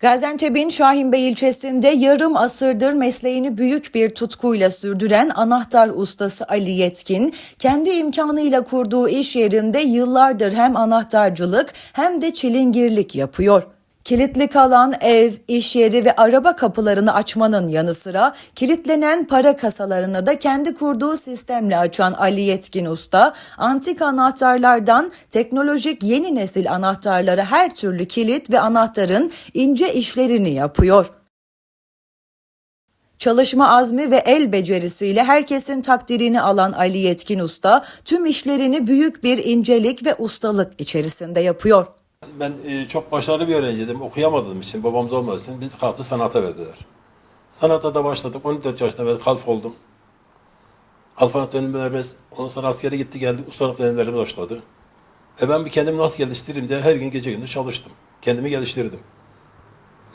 Gaziantep'in Şahinbey ilçesinde yarım asırdır mesleğini büyük bir tutkuyla sürdüren anahtar ustası Ali Yetkin, kendi imkanıyla kurduğu iş yerinde yıllardır hem anahtarcılık hem de çilingirlik yapıyor. Kilitli kalan ev, iş yeri ve araba kapılarını açmanın yanı sıra kilitlenen para kasalarını da kendi kurduğu sistemle açan Ali Yetkin Usta, antik anahtarlardan teknolojik yeni nesil anahtarlara her türlü kilit ve anahtarın ince işlerini yapıyor. Çalışma azmi ve el becerisiyle herkesin takdirini alan Ali Yetkin Usta, tüm işlerini büyük bir incelik ve ustalık içerisinde yapıyor. Ben e, çok başarılı bir öğrenciydim. Okuyamadığım için, babamız olmadığı için biz kalktı sanata verdiler. Sanata da başladık. 14 yaşında ben kalf oldum. Kalfa dönemlerimiz, ondan sonra askere gitti geldi, ustalık dönemlerimiz başladı. Ve ben bir kendimi nasıl geliştireyim diye her gün gece gündüz çalıştım. Kendimi geliştirdim.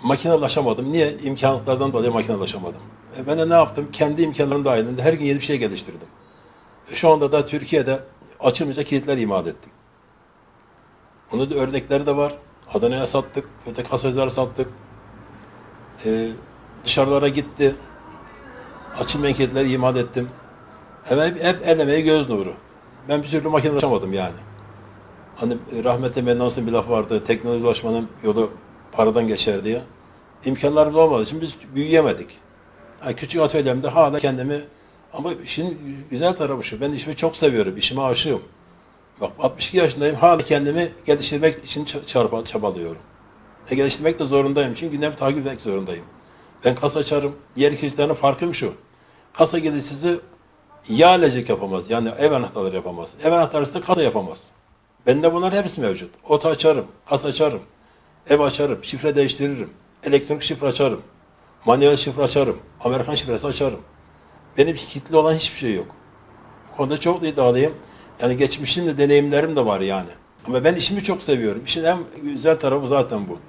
Makinelaşamadım. Niye? İmkanlardan dolayı makinelaşamadım. E ben de ne yaptım? Kendi imkanlarım dahilinde her gün yeni bir şey geliştirdim. E şu anda da Türkiye'de açılmayacak kilitler imal ettik. Onun da örnekleri de var. Adana'ya sattık, öteki kasacılara sattık. Ee, dışarılara gitti. Açılmayan kilitleri imal ettim. Hep, hep el emeği göz nuru. Ben bir türlü makinelaşamadım yani. Hani rahmetli Mennon'un bir lafı vardı. Teknoloji ulaşmanın yolu paradan geçer diye. İmkanlarımız olmadığı için biz büyüyemedik. Yani küçük atölyemde hala kendimi ama işin güzel tarafı şu. Ben işimi çok seviyorum. İşime aşığım. Bak 62 yaşındayım. Hala kendimi geliştirmek için çarpa, çabalıyorum. E geliştirmek de zorundayım. Çünkü gündemi takip etmek zorundayım. Ben kasa açarım. Diğer kişilerin farkım şu. Kasa geliştirisi yağlecek yapamaz. Yani ev anahtarları yapamaz. Ev anahtarı da kasa yapamaz. Bende bunlar hepsi mevcut. Oto açarım, kasa açarım, ev açarım, şifre değiştiririm, elektronik şifre açarım, manuel şifre açarım, Amerikan şifresi açarım. Benim kilitli olan hiçbir şey yok. Bu konuda çok iddialıyım. Yani geçmişimde deneyimlerim de var yani. Ama ben işimi çok seviyorum. İşin en güzel tarafı zaten bu.